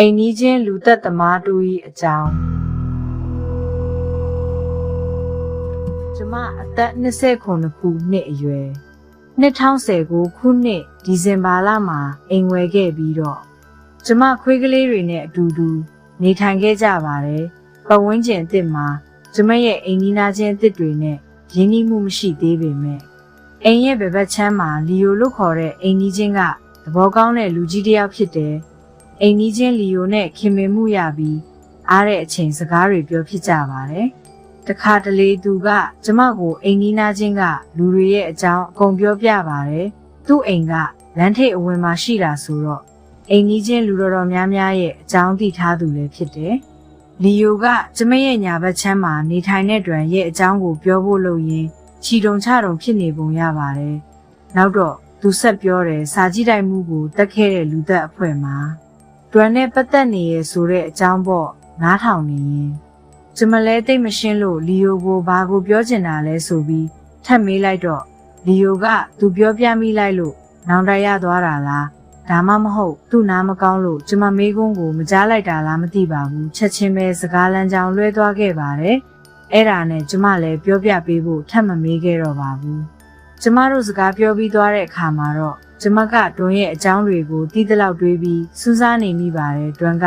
အိမ်နီးချင်းလူသက်သမားတူ၏အကြောင်းကျမအသက်29ခုနှစ်အရွယ်2019ခုနှစ်ဒီဇင်ဘာလမှာအိမ်ဝယ်ခဲ့ပြီးတော့ကျမခွေးကလေးတွေနဲ့အတူတူနေထိုင်ခဲ့ကြပါတယ်ပတ်ဝန်းကျင်အစ်စ်မှာကျမရဲ့အိမ်နီးနားချင်းအစ်စ်တွေနဲ့ရင်းနှီးမှုမရှိသေးပေမဲ့အိမ်ရဲ့ဘယ်ဘက်ချမ်းမှာလီယိုလို့ခေါ်တဲ့အိမ်နီးချင်းကသဘောကောင်းတဲ့လူကြီးတစ်ယောက်ဖြစ်တယ် အိမ်နီးချင်းလီယိုနဲ့ခင်မင်မှုရပြီးအားတဲ့အချိန်စကားတွေပြောဖြစ်ကြပါတယ်။တခါတလေသူက ကျမကိုအိမ်နီးနားချင်းကလူတွေရဲ့အကြောင်းအကုန်ပြောပြပါတယ်။သူ့အိမ်ကလမ်းထိပ်အဝင်မှာရှိတာဆိုတော့အိမ်နီးချင်းလူတော်တော်များများရဲ့အကြောင်းသိထားသူလည်းဖြစ်တယ်။လီယိုကကျမရဲ့ညာဘက်ချမ်းမှာနေထိုင်တဲ့တွင်ရဲ့အကြောင်းကိုပြောဖို့လို့ရင်ချီတုံချတုံဖြစ်နေပုံရပါတယ်။နောက်တော့သူဆက်ပြောတယ်စာကြည့်တိုက်မှုကိုတက်ခဲ့တဲ့လူသက်အဖွဲ့မှာ တွန်နဲ့ပတ်သက်နေရဆိုတဲ့အကြောင်းပေါ့နားထောင်နေရင်ကျမလဲတိတ်မရှင်းလို့လီယိုကိုဘာကိုပြောချင်တာလဲဆိုပြီးထပ်မေးလိုက်တော့လီယိုကသူပြောပြမိလိုက်လို့နောင်တရသွားတာလားဒါမှမဟုတ်သူ့နားမကောင်းလို့ကျမမေးခွန်းကိုမကြားလိုက်တာလားမသိပါဘူးချက်ချင်းပဲစကားလမ်းကြောင်းလွှဲသွားခဲ့ပါတယ်အဲ့ဒါနဲ့ကျမလည်းပြောပြပေးဖို့ထပ်မမေးခဲ့တော့ပါဘူးကျမတို့စကားပြောပြီးသွားတဲ့အခါမှာတော့ ကျမကတွန်းရဲ့အကြောင်းတွေကိုတီးတလောက်တွေးပြီးစူးစမ်းနေမိပါတယ်တွန်းက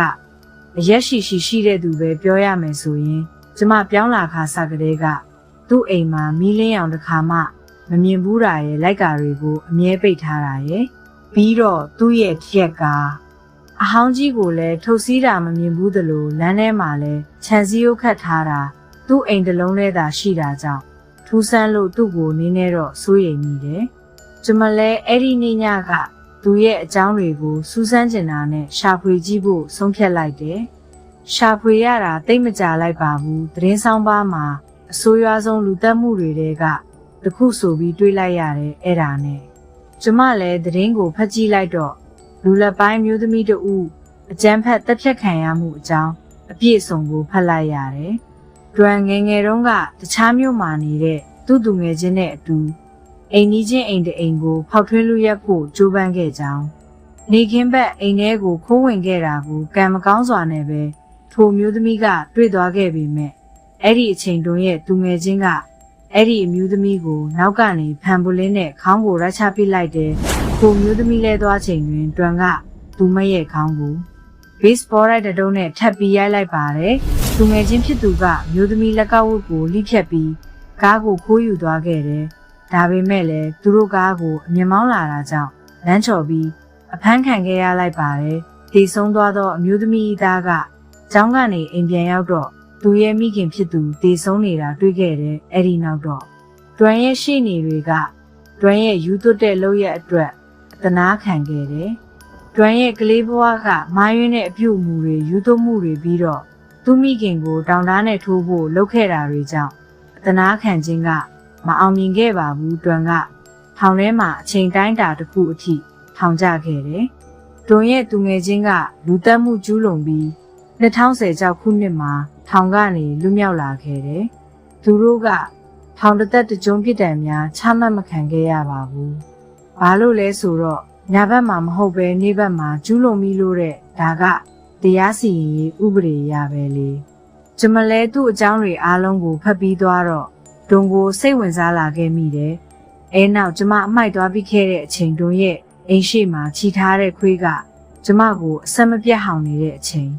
အရက်ရှိရှိရှိတဲ့သူပဲပြောရမယ်ဆိုရင် ကျမပြောင်းလာခါစားကလေးကသူ့အိမ်မှာမီးလင်းအောင်တစ်ခါမှမမြင်ဘူးတာရဲ့လိုက်ကာတွေကိုအမြဲပိတ်ထားတာရဲ့ပြီးတော့သူ့ရဲ့ဖြက်ကအဟောင်းကြီးကိုလည်းထုတ်စည်းတာမမြင်ဘူးသလိုလမ်းထဲမှာလည်းခြံစည်းရုပ်ခတ်ထားတာသူ့အိမ်တစ်လုံးထဲသာရှိတာကြောင့်ထူးဆန်းလို့သူ့ကိုနင်းနေတော့စိုးရိမ်မိတယ် ကျမလည်းအဲ့ဒီနေ့ညကသူရဲ့အကြောင်းတွေကိုစူးစမ်းကျင်တာနဲ့ရှာဖွေကြည့်ဖို့ဆုံးဖြတ်လိုက်တယ်။ရှာဖွေရတာတိတ်မကြလိုက်ပါဘူး။သတင်းဆောင်ပါမှာအဆိုးရွားဆုံးလူတက်မှုတွေတဲကတခုဆိုပြီးတွေးလိုက်ရတယ်အဲ့ဒါနဲ့ကျမလည်းသတင်းကိုဖတ်ကြည့်လိုက်တော့လူလက်ပိုင်းမျိုးသမီးတဦးအကြမ်းဖက်တပ်ဖြတ်ခံရမှုအကြောင်းအပြည့်အစုံကိုဖတ်လိုက်ရတယ်။ဒရန်ငယ်ငယ်တုန်းကတခြားမြို့မှာနေတဲ့သူ့သူငယ်ချင်းနဲ့အတူ အိမ်ကြီးချင်းအိမ်တအိမ်ကို ဖောက်ထွင်းလူရက်ဖို့ကြိုးပမ်းခဲ့ကြောင်းနေခင်းဘက်အိမ်ထဲကိုခိုးဝင်ခဲ့တာကိုကံမကောင်းစွာနဲ့ပဲထိုမျိုးသမီးကတွေ့သွားခဲ့ပေမဲ့အဲ့ဒီအချိန်တွင်ရဲ့သူငယ်ချင်းကအဲ့ဒီအမျိုးသမီးကိုနောက်ကနေဖန်ပူလင်းနဲ့ခေါင်းကိုရချပစ်လိုက်တယ်ထိုမျိုးသမီးလဲသွားချိန်တွင်တွန်ကသူမရဲ့ခေါင်းကိုဘေ့စ်ဘောရိုက်တတုံးနဲ့ထပ်ပြီးရိုက်လိုက်ပါတယ်သူငယ်ချင်းဖြစ်သူကမျိုးသမီးလက်ကဝတ်ကိုလိဖြတ်ပြီးကားကိုခိုးယူသွားခဲ့တယ် ဒါပေမဲ့လည်းသူတို့ကားကိုအမြင်မောင်းလာတာကြောင့်လမ်းချော်ပြီးအဖမ်းခံခဲ့ရလိုက်ပါတယ်။ဒီဆုံးသွားသောအမျိုးသမီးသားကကျောင်းကနေအိမ်ပြန်ရောက်တော့သူရဲ့မိခင်ဖြစ်သူဒီဆုံးနေတာတွေ့ခဲ့တယ်။အဲ့ဒီနောက်တော့တွန်ရဲ့ရှိနေတွေကတွန်ရဲ့ယူသွတ်တဲ့လောက်ရဲ့အတွက်တနာခံခဲ့တယ်။တွန်ရဲ့ကလေးဘဝကမာယွင်းတဲ့အပြုတ်မှုတွေယူသွတ်မှုတွေပြီးတော့သူမိခင်ကိုတောင်တန်းနဲ့ထိုးဖို့လုပ်ခဲ့တာတွေကြောင့်တနာခံခြင်းက မအောင်မြင်ခဲ့ပါဘူးတွန်ကထောင်ထဲမှာအချိန်တိုင်းတာတစ်ခုအထိထောင်ကျခဲ့တယ်။တွန်ရဲ့သူငယ်ချင်းကလူတက်မှုကျူးလွန်ပြီး2010ကျောက်ခုနှစ်မှာထောင်ကနေလွတ်မြောက်လာခဲ့တယ်။သူတို့ကထောင်တစ်သက်တကြုံပြစ်ဒဏ်များချမှတ်မခံခဲ့ရပါဘူး။ဘာလို့လဲဆိုတော့ညဘက်မှာမဟုတ်ပဲနေ့ဘက်မှာကျူးလွန်ပြီးလို့တဲ့ဒါကတရားစီရင်ရေးဥပဒေရပဲလေ။ကျမလဲသူ့အကြောင်းတွေအားလုံးကိုဖတ်ပြီးသွားတော့ ဒုံကိုစိတ်ဝင်စားလာခဲ့မိတယ်။အဲနောက်ကျမအမိုက်သွားပြီးခဲ့တဲ့အချိန်တွင်ရဲ့အိမ်ရှိမှာခြိထားတဲ့ခွေးကကျမကိုအဆက်မပြတ်ဟောင်နေတဲ့အချိန်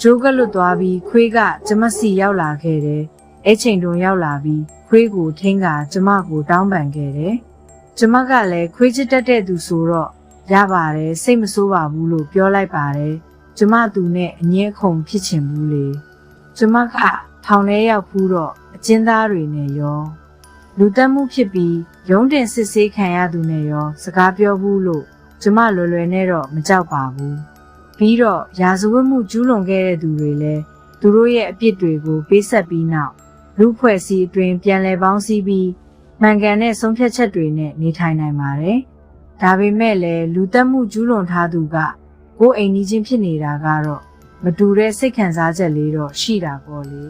ဂျိုးကလွတ်သွားပြီးခွေးကကျမစီရောက်လာခဲ့တယ်။အဲချိန်တွင်ရောက်လာပြီးခွေးကိုထင်းကကျမကိုတောင်းပန်ခဲ့တယ်။ကျမကလည်းခွေးချစ်တတ်တဲ့သူဆိုတော့ရပါတယ်စိတ်မဆိုးပါဘူးလို့ပြောလိုက်ပါတယ်။ကျမသူနဲ့အငင်းအခုန်ဖြစ်ချင်ဘူးလေ။ကျမကထောင်ထဲရောက်ဖူးတော့အ ကျဉ်းသားတွေနဲ့ရောလူတက်မှုဖြစ်ပြီးရုံးတင်စစ်ဆေးခံရသူနဲ့ရော စကားပြောဘူးလို့ကျမလွယ်လွယ်နဲ့တော့မကြောက်ပါဘူးပြီးတော့ရာဇဝတ်မှုကျူးလွန်ခဲ့တဲ့သူတွေလည်းသူတို့ရဲ့အပြစ်တွေကိုပေးဆက်ပြီးနောက်လူဖွဲ့စည်းအတွင်းပြန်လည်ပေါင်းစည်းပြီးမှန်ကန်တဲ့ဆုံးဖြတ်ချက်တွေနဲ့နေထိုင်နိုင်ပါတယ်ဒါပေမဲ့လည်းလူတက်မှုကျူးလွန်ထားသူကကိုယ်အိမ်ကြီးချင်းဖြစ်နေတာကတော့မတူတဲ့စိတ်ခံစားချက်လေးတော့ရှိတာပေါ့လေ